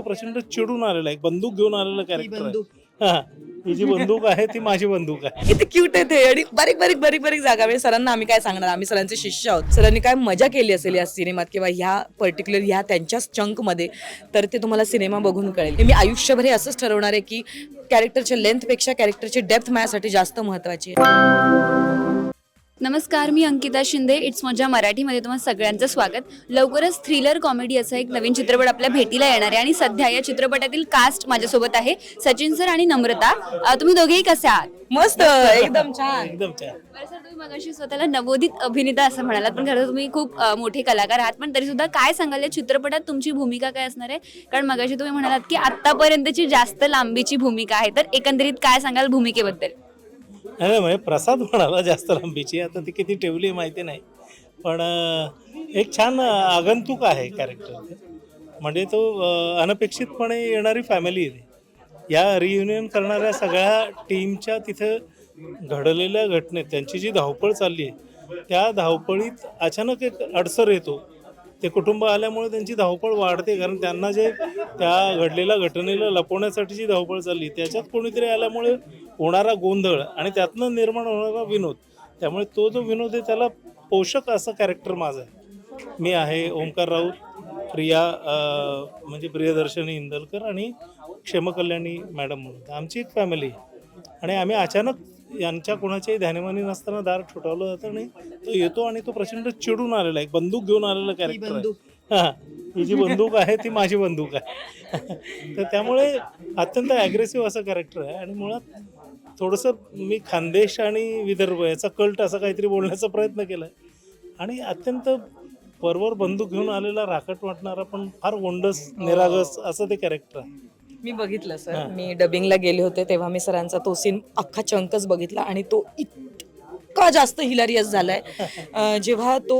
तो प्रचंड चिडून आलेला एक बंदूक घेऊन आलेला ही कॅरेक्टर बंदूक. हा ही जी बंदूक आहे ती माझी बंदूक आहे. किती क्यूट आहे ते. आणि बारीक बारीक बारीक बारीक जागा. म्हणजे सरांना आम्ही काय सांगणार? आम्ही सरांचे शिष्य आहोत. सरांनी काय मजा केली असेल या सिनेमात किंवा ह्या पर्टिक्युलर ह्या त्यांच्याच चंकमध्ये तर ते तुम्हाला सिनेमा बघून कळेल. मी आयुष्यभर हे असंच ठरवणार आहे की कॅरेक्टरच्या लेंथपेक्षा कॅरेक्टरची डेप्थ माझ्यासाठी जास्त महत्वाची आहे. नमस्कार मी अंकिता शिंदे. इट्स मजा मराठीमध्ये तुम्हाला सगळ्यांचं स्वागत. लवकरच थ्रिलर कॉमेडी असा एक नवीन चित्रपट आपल्या भेटीला येणार आहे आणि सध्या या चित्रपटातील कास्ट माझ्यासोबत आहे सचिन सर आणि नम्रता. अं, तुम्ही दोघेही कसे आहात? मस्त एकदम छान. एकदम छान. बरं सर तुम्ही मगाशी स्वतःला नवोदित अभिनेता असं म्हणालात पण खरं तुम्ही खूप अं, मोठे कलाकार आहात. पण तरी सुद्धा काय सांगाल या चित्रपटात तुमची भूमिका काय असणार आहे? कारण मगाशी तुम्ही म्हणालात की आतापर्यंतची जास्त लांबीची भूमिका आहे. तर एकंदरीत काय सांगाल भूमिकेबद्दल? नाही म्हणजे प्रसाद म्हणाला जास्त लांबीची आता ती किती ठेवली माहिती नाही. पण एक छान आगंतुक आहे कॅरेक्टर म्हणजे तो अनपेक्षितपणे येणारी फॅमिली आहे या रियुनियन करणाऱ्या सगळ्या टीमच्या तिथं घडलेल्या घटनेत त्यांची जी धावपळ चालली आहे त्या धावपळीत अचानक एक अडसर येतो. ते कुटुंब आल्यामुळे त्यांची धावपळ वाढते कारण त्यांना जे त्या घडलेल्या घटनेला लपवण्यासाठी जी धावपळ चालली त्याच्यात कोणीतरी आल्यामुळे होणारा गोंधळ आणि त्यातनं निर्माण होणारा विनोद. त्यामुळे तो जो विनोद आहे त्याला पोषक असं कॅरेक्टर माझं आहे. मी आहे ओंकार राऊत प्रिया म्हणजे प्रियदर्शनी इंदलकर आणि क्षेमकल्याणी मॅडम म्हणून. आमची एक फॅमिली आणि आम्ही अचानक यांच्या कोणाच्याही ध्यानीमानी नसताना दार ठोठावलं जातं आणि तो येतो आणि तो प्रचंड चिडून आलेला एक बंदूक घेऊन आलेला कॅरेक्टर आहे. बंदूक. हा ही जी बंदूक आहे ती माझी बंदूक आहे. तर त्यामुळे अत्यंत ॲग्रेसिव्ह असं कॅरेक्टर आहे आणि मुळात थोडंसं मी खानदेश आणि विदर्भ याचा कल्ट असं काहीतरी बोलण्याचा प्रयत्न केला आहे आणि अत्यंत वरवर बंदूक घेऊन आलेला राकट वाटणारा पण फार गोंडस निरागस असं ते कॅरेक्टर आहे. मी बघितलं सर. मी डबिंगला गेले होते तेव्हा मी सरांचा तो सीन अख्खा चंकच बघितला आणि तो इतका जास्त हिलारियस झालाय. जेव्हा तो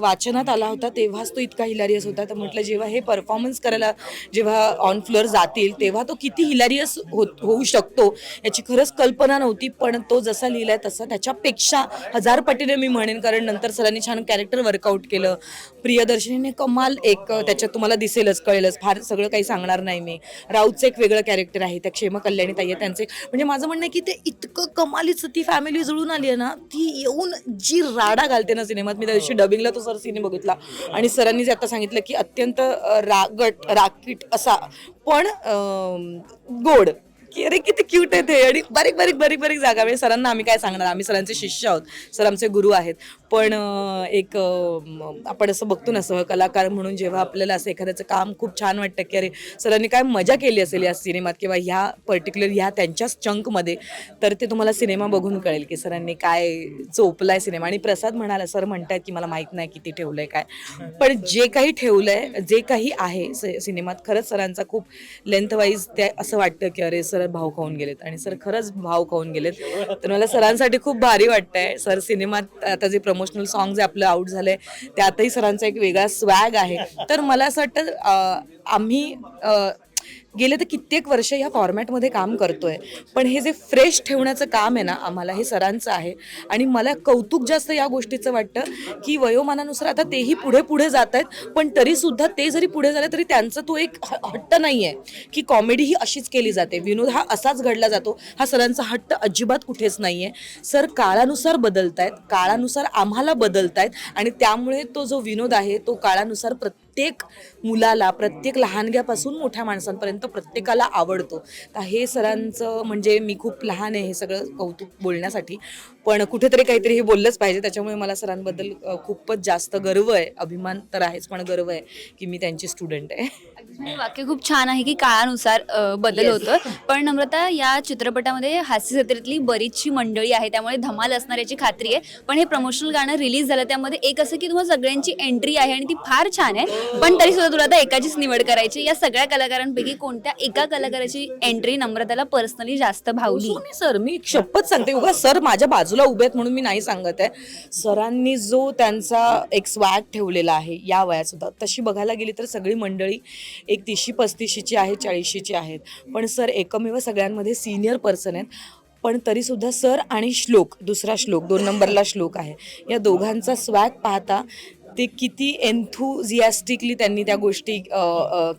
वाचनात आला होता तेव्हाच तो इतका हिलारियस होता. तर म्हटलं जेव्हा हे परफॉर्मन्स करायला जेव्हा ऑन फ्लोअर जातील तेव्हा तो किती हिलारियस होऊ शकतो याची खरंच कल्पना नव्हती. पण तो जसा लिहिलाय तसा त्याच्यापेक्षा हजार पटीने मी म्हणेन कारण नंतर सरांनी छान कॅरेक्टर वर्कआउट केलं. प्रियदर्शनीने कमाल एक त्याच्यात तुम्हाला दिसेलच कळेलच. फार सगळं काही सांगणार नाही मी. राऊतचं एक वेगळं कॅरेक्टर आहे त्या क्षेम कल्याणी ताई त्यांचे. म्हणजे माझं म्हणणं आहे की ते इतकं कमालीचं ती फॅमिली जुळून आली आहे ना ती येऊन जी राडा घालते ना सिनेमात मी त्या दिवशी डबिंगला तो सर सिने बघितला. आणि सरांनी जे आता सांगितलं की अत्यंत रागट राकीट असा पण गोड की अरे किती क्यूट आहे ते. आणि बारीक बारीक बारीक बारीक जागा. म्हणजे सरांना आम्ही काय सांगणार? आम्ही सरांचे शिष्य आहोत. सर आमचे गुरु आहेत. पण एक आपण असं बघतो ना सहकलाकार म्हणून जेव्हा आपल्याला असं एखाद्याचं काम खूप छान वाटतं की अरे सरांनी काय मजा केली असेल या सिनेमात किंवा ह्या पर्टिक्युलर ह्या त्यांच्याच चंकमध्ये तर ते तुम्हाला सिनेमा बघून कळेल की सरांनी काय चोपलाय सिनेमा. आणि प्रसाद म्हणाला सर म्हणतात की मला माहीत नाही किती ठेवलंय काय. पण जे काही ठेवलंय जे काही आहे सिनेमात खरंच सरांचा खूप लेंथवाईज ते असं वाटतं की अरे सर भाव खाऊन गेलेत आणि सर खरंच भाव खाऊन गेलेत. तर मला सरांसाठी खूप भारी वाटतंय. सर सिनेमात आता जे प्रमोशनल सॉंग जे आपलं आउट झालंय त्यातही सरांचा एक वेगळा स्वॅग आहे. तर मला असं वाटतं आम्ही गेले तर कित्येक वर्ष ह्या फॉर्मॅटमध्ये काम करतोय. पण हे जे फ्रेश ठेवण्याचं काम आहे ना आम्हाला हे सरांचं आहे. आणि मला कौतुक जास्त या गोष्टीचं वाटतं की वयोमानानुसार आता तेही पुढे पुढे जात आहेत पण तरीसुद्धा ते जरी पुढे झाले तरी त्यांचा तो एक ह- हट्ट नाही आहे की कॉमेडी ही अशीच केली जाते. विनोद हा असाच घडला जातो. हा सरांचा हट्ट अजिबात कुठेच नाही आहे सर काळानुसार बदलत आहेत काळानुसार आम्हाला बदलत आहेत आणि त्यामुळे तो जो विनोद आहे तो काळानुसार प्रत्येक प्रत्येक मुलाला प्रत्येक लहानग्यापासून मोठ्या माणसांपर्यंत प्रत्येकाला आवडतो. तर हे सरांचं म्हणजे मी खूप लहान आहे हे सगळं कौतुक बोलण्यासाठी. पण कुठेतरी काहीतरी हे बोललंच पाहिजे. त्याच्यामुळे मला सरांबद्दल खूपच जास्त गर्व आहे. अभिमान तर आहेच पण गर्व आहे की मी त्यांची स्टुडंट आहे. हे वाक्य खूप छान आहे की काळानुसार बदल. होतं पण नम्रता या चित्रपटामध्ये हास्य जत्रेतली बरीचशी मंडळी आहे. त्यामुळे धमाल असणार याची खात्री आहे. पण हे प्रमोशनल गाणं रिलीज झालं त्यामध्ये एक असं की तुम्हाला सगळ्यांची एंट्री आहे आणि ती फार छान आहे. पण तरी सुद्धा तुला आता एकाचीच निवड करायची या सगळ्या कलाकारांपैकी कोणत्या एका कलाकाराची एंट्री नम्रताला पर्सनली जास्त भावली? सर मी शपथ सांगते. उगा सर माझ्या बाजूला उभे आहेत म्हणून मी नाही सांगत आहे. सरांनी जो त्यांचा एक स्वॅग ठेवलेला आहे या वयातसुद्धा तशी बघायला गेली तर सगळी मंडळी एक तीसशी पस्तीशीची आहे चाळीशीची आहेत. पण सर एकमेव सगळ्यांमध्ये सिनियर पर्सन आहेत. पण तरीसुद्धा सर आणि श्लोक दुसरा श्लोक दोन नंबरला श्लोक आहे. या दोघांचा स्वॅग पाहता ते किती एन्थुझियास्टिकली त्यांनी त्या गोष्टी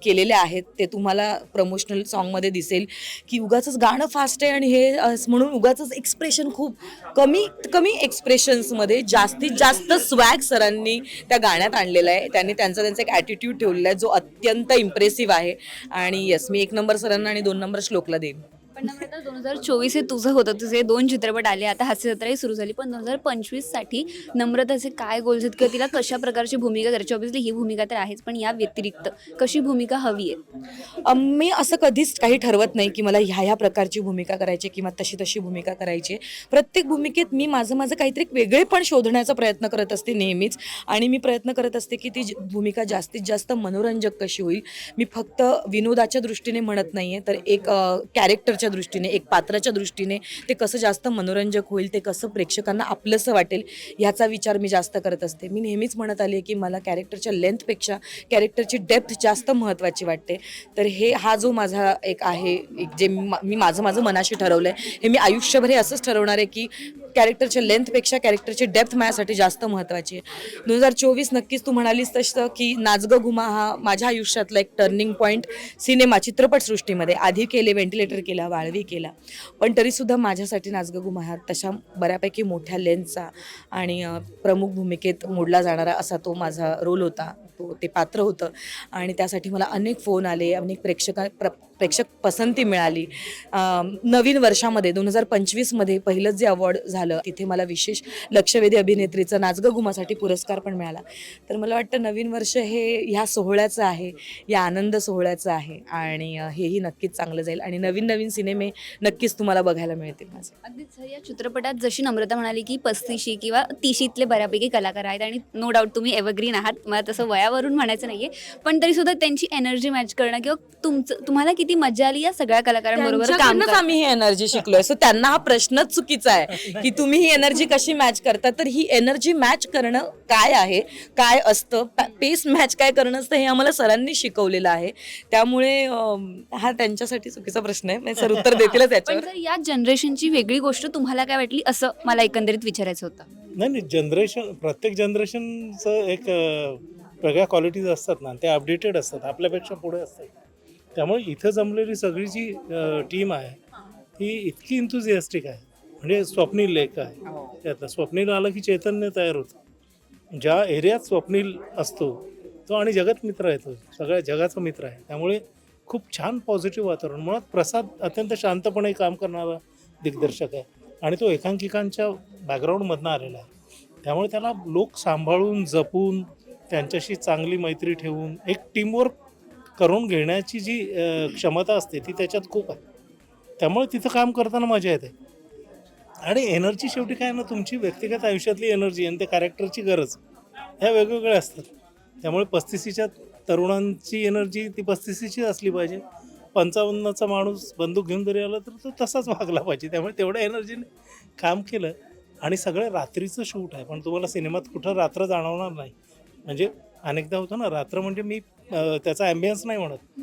केलेल्या आहेत ते तुम्हाला प्रमोशनल सॉन्गमध्ये दिसेल की उगाच गाणं फास्ट आहे आणि हे म्हणून उगाच एक्सप्रेशन खूप कमी कमी एक्सप्रेशन्समध्ये जास्तीत जास्त स्वॅग सरांनी त्या गाण्यात आणलेला आहे. त्यांनी त्यांचा त्यांचा एक ॲटिट्यूड ठेवलेला आहे जो अत्यंत इम्प्रेसिव्ह आहे. आणि यस मी एक नंबर सरांना आणि दोन नंबर श्लोकला देईन. पण नम्रता दोन हजार चोवीस हे तुझं होतं. तुझे दोन चित्रपट आले. आता हास्य जत्राही सुरू झाली. पण दोन हजार पंचवीससाठी नम्रताचे काय गोल्स आहेत? किंवा तिला कशा प्रकारची भूमिका करायची? ऑब्विसली ही भूमिका तर आहेच. पण या व्यतिरिक्त कशी भूमिका हवी आहे? मी असं कधीच काही ठरवत नाही की मला ह्या ह्या प्रकारची भूमिका करायची किंवा तशी तशी भूमिका करायची प्रत्येक भूमिकेत मी माझं माझं काहीतरी वेगळे वेगळेपण शोधण्याचा प्रयत्न करत असते नेहमीच. आणि मी प्रयत्न करत असते की ती भूमिका जास्तीत जास्त मनोरंजक कशी होईल. मी फक्त विनोदाच्या दृष्टीने म्हणत नाही आहे तर एक कॅरेक्टरच्या दृष्टीने एक पात्राच्या दृष्टीने ते कसं जास्त मनोरंजक होईल ते कसं प्रेक्षकांना आपलंसं वाटेल ह्याचा विचार मी जास्त करत असते. मी नेहमीच म्हणत आली आहे की मला कॅरेक्टरच्या लेंथपेक्षा कॅरेक्टरची डेप्थ जास्त महत्त्वाची वाटते. तर हे हा जो माझा एक आहे एक जे मी मी माझं माझं मनाशी ठरवलं आहे हे मी आयुष्यभर हे असंच ठरवणार आहे की कॅरेक्टरच्या लेंथपेक्षा कॅरेक्टरची डेप्थ माझ्यासाठी जास्त महत्त्वाची आहे. दोन हजार चोवीस नक्कीच तू म्हणालीस तसं की नाचग घुमा हा माझ्या आयुष्यातला एक टर्निंग पॉईंट सिनेमा चित्रपटसृष्टीमध्ये. आधी केले व्हेंटिलेटर केला वाळवी केला. पण तरीसुद्धा माझ्यासाठी नाचग घुमा तशा बऱ्यापैकी मोठ्या लेन्सचा आणि प्रमुख भूमिकेत मोडला जाणारा असा तो माझा रोल होता. तो ते पात्र होतं. आणि त्यासाठी मला अनेक फोन आले अनेक प्रेक्षका प्र प्रेक्षक पसंती मिळाली. नवीन वर्षामध्ये दोन हजार पंचवीसमध्ये पहिलंच जे अवॉर्ड झालं तिथे मला विशेष लक्षवेधी अभिनेत्रीचं नाचगं घुमासाठी पुरस्कार पण मिळाला. तर मला वाटतं नवीन वर्ष हे ह्या सोहळ्याचं आहे या आनंद सोहळ्याचं आहे आणि हेही नक्कीच चांगलं जाईल आणि नवीन नवीन सिनेमे नक्कीच तुम्हाला बघायला मिळतील माझे. अगदीच या चित्रपटात जशी नम्रता म्हणाली की पस्तीशी किंवा तीशीतले बऱ्यापैकी कलाकार आहेत आणि नो डाऊट तुम्ही एव्हरग्रीन आहात. मला तसं वयावरून म्हणायचं नाहीये पण तरी सुद्धा त्यांची एनर्जी मॅच करणं किंवा तुमचं तुम्हाला किती मजा आली या सगळ्या कलाकारांबरोबर काम त्यांच्याकडनंच करताना? आम्ही ही एनर्जी शिकलोय. सो त्यांना हा प्रश्नच चुकीचा आहे की तुम्ही ही एनर्जी कशी मॅच करता? तर ही एनर्जी मॅच करणं काय आहे? काय असतं? पेस मॅच काय करणं असतं हे आम्हाला सरांनी शिकवलेलं आहे. त्यामुळे अं, हा त्यांच्यासाठी चुकीचा प्रश्न आहे. म्हणजे सर उत्तर देतीलच पण याच्यावर. जर या जनरेशनची वेगळी गोष्ट तुम्हाला काय वाटली? असं मला एकंदरीत विचारायचं होतं. नाही नाही जनरेशन प्रत्येक जनरेशनचं एक अं, वेगळ्या क्वालिटीज असतात ना. ते अपडेटेड असतात आपल्यापेक्षा पुढे असतात. त्यामुळे इथं जमलेली सगळी जी टीम आहे ती इतकी इंथुझियास्टिक आहे. म्हणजे स्वप्नील लेख आहे. त्यातलं स्वप्नील आलं की चैतन्य तयार होतं. ज्या एरियात स्वप्नील असतो तो आणि जगत मित्र आहे तो. सगळ्या जगाचा मित्र आहे. त्यामुळे खूप छान पॉझिटिव्ह वातावरण. मुळात प्रसाद अत्यंत शांतपणे काम करणारा दिग्दर्शक आहे. आणि तो एकांकिकांच्या बॅकग्राऊंडमधनं आलेला आहे. त्यामुळे त्याला लोक सांभाळून जपून त्यांच्याशी चांगली मैत्री ठेवून एक टीमवर्क करून घेण्याची जी क्षमता असते ती त्याच्यात खूप आहे. त्यामुळे तिथं काम करताना मजा येते. आणि एनर्जी शेवटी काय ना तुमची व्यक्तिगत आयुष्यातली एनर्जी आणि त्या कॅरेक्टरची गरज ह्या वेगवेगळ्या असतात. त्यामुळे पस्तीसीच्या तरुणांची एनर्जी ती पस्तीसीची असली पाहिजे. पंचावन्नचा माणूस बंदूक घेऊन जरी आला तर तो तसाच वागला पाहिजे. त्यामुळे तेवढ्या एनर्जीने काम केलं आणि सगळं रात्रीचं शूट आहे. पण तुम्हाला सिनेमात कुठं रात्र जाणवणार नाही. म्हणजे अनेकदा होतं ना रात्र म्हणजे मी त्याचा ॲम्बियन्स नाही म्हणत.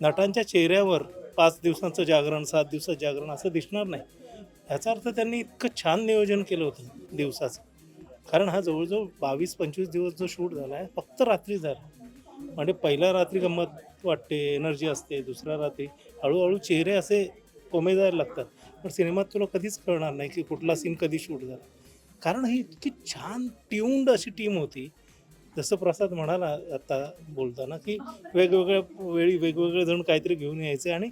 नटांच्या चेहऱ्यावर पाच दिवसांचं जागरण सात दिवसाचं जागरण असं दिसणार नाही. याचा अर्थ त्यांनी इतकं छान नियोजन केलं होतं दिवसाचं. कारण हा जवळजवळ बावीस पंचवीस दिवस जो शूट झाला आहे फक्त रात्री झाला. म्हणजे पहिल्या रात्री गंमत वाटते एनर्जी असते दुसऱ्या रात्री हळूहळू चेहरे असे कोमे जायला लागतात. पण सिनेमात तुला कधीच कळणार नाही की कुठला सीन कधी शूट झाला. कारण ही इतकी छान ट्यून्ड अशी टीम होती जसं प्रसाद म्हणाला आता बोलताना की वेगवेगळ्या वेळी वेगवेगळे जण काहीतरी घेऊन यायचे आणि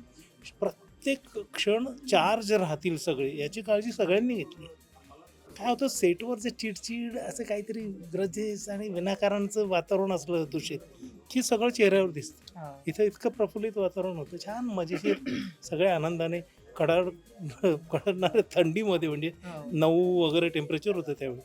प्रत्येक क्षण चार्ज राहतील सगळे याची काळजी सगळ्यांनी घेतली. काय होतं सेटवर जे चिडचिड असं काहीतरी ग्रजेस आणि विनाकारांचं वातावरण असलं दूषित की सगळं चेहऱ्यावर दिसतं. इथं इतकं प्रफुल्लित वातावरण होतं छान मजेशीर सगळ्या आनंदाने कडाड कडणाऱ्या थंडीमध्ये म्हणजे नऊ वगैरे टेम्परेचर होतं त्यावेळी.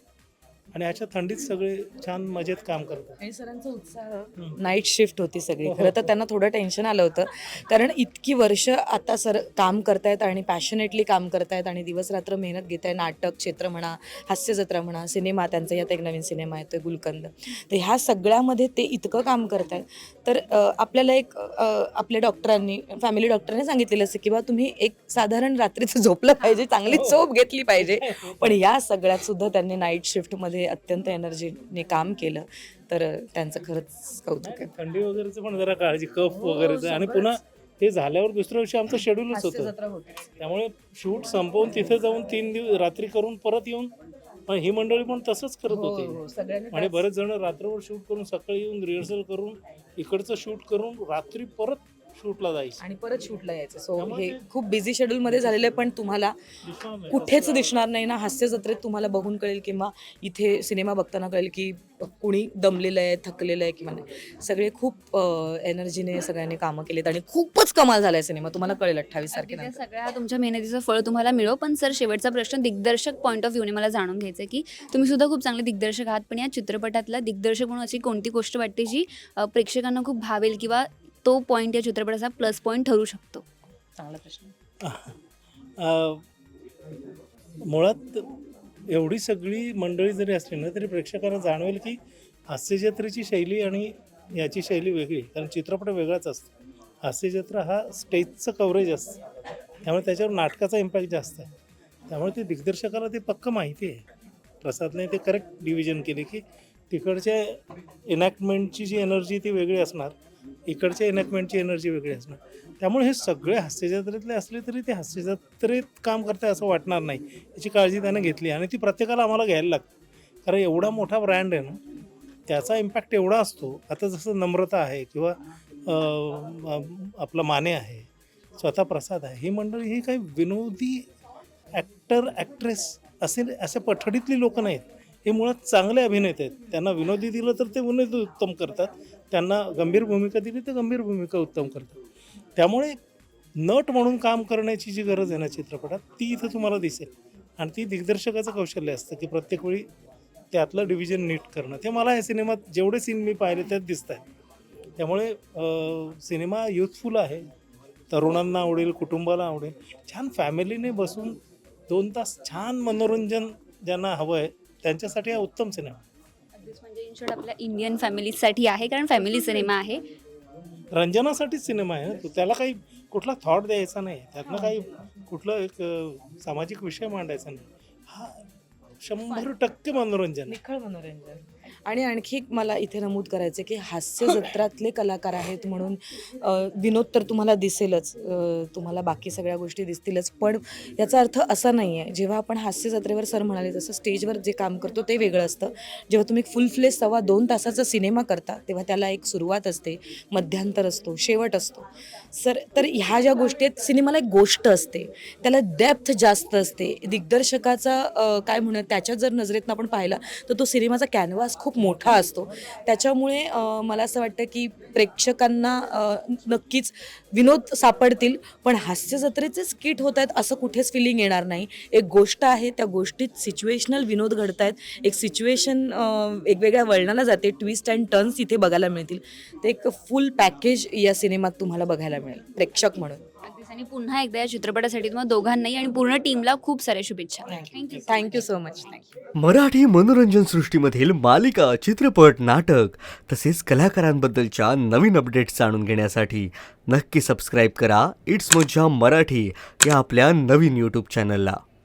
आणि अशा थंडीत सगळे छान मजेत काम करतात. आणि सरांचा उत्साह. नाईट शिफ्ट होती सगळी. हो, हो, खरं तर. त्यांना थोडं टेन्शन आलं होतं. कारण इतकी वर्ष आता सर काम करतायत आणि पॅशनेटली काम करतायत आणि दिवस रात्र मेहनत घेत आहे नाटक क्षेत्र म्हणा हास्य जत्रा म्हणा सिनेमा त्यांचा यात एक नवीन सिनेमा येतोय गुलकंद. तर ह्या सगळ्यामध्ये ते इतकं काम करतायत. तर आपल्याला एक आपल्या डॉक्टरांनी फॅमिली डॉक्टरांनी सांगितलेलं असतं की बा तुम्ही एक साधारण रात्रीचं झोपलं पाहिजे चांगली हो. झोप घेतली पाहिजे. पण या सगळ्यात सुद्धा त्यांनी नाईट शिफ्टमध्ये चित्रपटामध्ये अत्यंत एनर्जीने काम केलं तर त्यांचं खरंच कौतुक आहे. थंडी वगैरेचं पण जरा काळजी कफ वगैरेचं. आणि पुन्हा ते झाल्यावर दुसऱ्या दिवशी आमचं शेड्यूलच होतं. त्यामुळे शूट संपवून तिथे जाऊन तीन दिवस रात्री करून परत येऊन पण ही मंडळी पण तसंच करत हो, होती. हो, आणि बरेच जण रात्रभर शूट करून सकाळी येऊन रिहर्सल करून इकडचं शूट करून रात्री परत शूटला जायचं. आणि परत शूटला यायचं. सो हे खूप बिझी शेड्यूल मध्ये झालेलं आहे पण तुम्हाला. कुठेच दिसणार नाही ना. हास्य जत्रेत तुम्हाला बघून कळेल किंवा इथे सिनेमा बघताना कळेल की कुणी दमलेलं आहे थकलेलं आहे किंवा नाही. सगळे खूप एनर्जीने सगळ्यांनी कामं केलीत आणि खूपच कमाल झालाय सिनेमा. तुम्हाला कळेल अठ्ठावीस तारखेनंतर. सगळ्या तुमच्या मेहनतीचं फळ तुम्हाला मिळो. पण सर शेवटचा प्रश्न दिग्दर्शक पॉईंट ऑफ व्ह्यूने मला जाणून घ्यायचं आहे की तुम्ही सुद्धा खूप चांगले दिग्दर्शक आहात पण या चित्रपटातला दिग्दर्शक म्हणून अशी कोणती गोष्ट वाटते जी प्रेक्षकांना खूप भावेल किंवा तो पॉईंट या चित्रपटाचा प्लस पॉईंट ठरू शकतो. चांगला प्रश्न. अं, मुळात एवढी सगळी मंडळी जरी असली ना तरी प्रेक्षकांना जाणवेल की हास्यजत्रेची शैली आणि याची शैली वेगळी आहे. कारण चित्रपट वेगळाच असतो. हास्यजत्रा हा स्टेजचं कव्हरेज असतं. त्यामुळे त्याच्यावर नाटकाचा इम्पॅक्ट जास्त आहे. त्यामुळे ते दिग्दर्शकाला ते पक्क माहिती आहे. प्रसादने ते करेक्ट डिव्हिजन केले की तिकडच्या इनॅक्टमेंटची जी एनर्जी ती वेगळी असणार. इकडच्या इनॅक्टमेंटची एनर्जी वेगळी असणार. त्यामुळे हे सगळे हास्यजत्रेतले असले तरी ते हास्यजत्रेत काम करते असं वाटणार नाही. याची काळजी त्यानं घेतली आणि ती प्रत्येकाला आम्हाला घ्यायला लागते. कारण एवढा मोठा ब्रँड आहे ना त्याचा इम्पॅक्ट एवढा असतो. आता जसं नम्रता आहे किंवा आपला माने आहे स्वतः प्रसाद आहे ही मंडळी ही काही विनोदी ॲक्टर ॲक्ट्रेस असे असे पठडीतली लोक नाहीत. हे मुळात चांगले अभिनेते आहेत. त्यांना विनोदी दिलं तर ते विनोदी उत्तम करतात. त्यांना गंभीर भूमिका दिली तर गंभीर भूमिका उत्तम करतात. त्यामुळे नट म्हणून काम करण्याची जी गरज आहे ना चित्रपटात ती इथं तुम्हाला दिसेल. आणि ती दिग्दर्शकाचं कौशल्य असतं की प्रत्येक वेळी त्यातलं डिव्हिजन नीट करणं. ते मला या सिनेमात जेवढे सीन मी पाहिले त्यात दिसत आहेत त्यामुळे सिनेमा युथफुल आहे. तरुणांना आवडेल कुटुंबाला आवडेल. छान फॅमिलीने बसून दोन तास छान मनोरंजन ज्यांना हवं आहे त्यांच्यासाठी हा उत्तम सिनेमा. अगदीच म्हणजे इन शॉर्ट आपल्या इंडियन फॅमिलीसाठी आहे कारण फॅमिली सिनेमा आहे. रंजनासाठीच सिनेमा आहे ना? तो त्याला काही कुठला थॉट द्यायचा नाही. त्यातनं काही कुठलं एक अं, सामाजिक विषय मांडायचा नाही. हा शंभर टक्के मनोरंजन. निखळ मनोरंजन. आणि आणखी एक मला इथे नमूद करायचं की हास्य जत्रातले कलाकार आहेत म्हणून विनोद तर तुम्हाला दिसेलच तुम्हाला बाकी सगळ्या गोष्टी दिसतीलच पण याचा अर्थ असा नाही आहे जेव्हा आपण हास्य जत्रेवर सर म्हणाले जसं स्टेजवर जे काम करतो ते वेगळं असतं. जेव्हा तुम्ही फुल फ्लेस सव्वा दोन तासाचा सिनेमा करता तेव्हा त्याला एक सुरुवात असते मध्यांतर असतो शेवट असतो. सर तर ह्या ज्या गोष्टी आहेत सिनेमाला एक गोष्ट असते. त्याला डेप्थ जास्त असते. दिग्दर्शकाचा काय म्हणूया त्याच्या जर नजरेतनं आपण पाहिला तर तो सिनेमाचा कॅनव्हास खूप खूप मोठा असतो. त्याच्यामुळे मला असं वाटतं की प्रेक्षकांना नक्कीच विनोद सापडतील पण हास्य जत्रेचे स्किट होत आहेत असं कुठेच फिलिंग येणार नाही. एक गोष्ट आहे त्या गोष्टीत सिच्युएशनल विनोद घडत आहेत एक सिच्युएशन वेगवेगळ्या वळणाला जाते. ट्विस्ट अँड टर्न्स इथे बघायला मिळतील. ते एक फुल पॅकेज या सिनेमात तुम्हाला बघायला मिळेल. प्रेक्षक म्हणून. आणि पुन्हा एकदा या चित्रपटासाठी तुम्हाला दोघांनाही आणि पूर्ण टीमला खूप साऱ्या शुभेच्छा. Thank you thank you so much thank you Marathi मनोरंजन सृष्टीमधील मालिका चित्रपट नाटक तसेच कलाकारांबद्दलच्या नवीन अपडेट्स जाणून घेण्यासाठी नक्की सबस्क्राईब करा. इट्स मज्जा मराठी या आपल्या नवीन यूट्यूब चॅनलला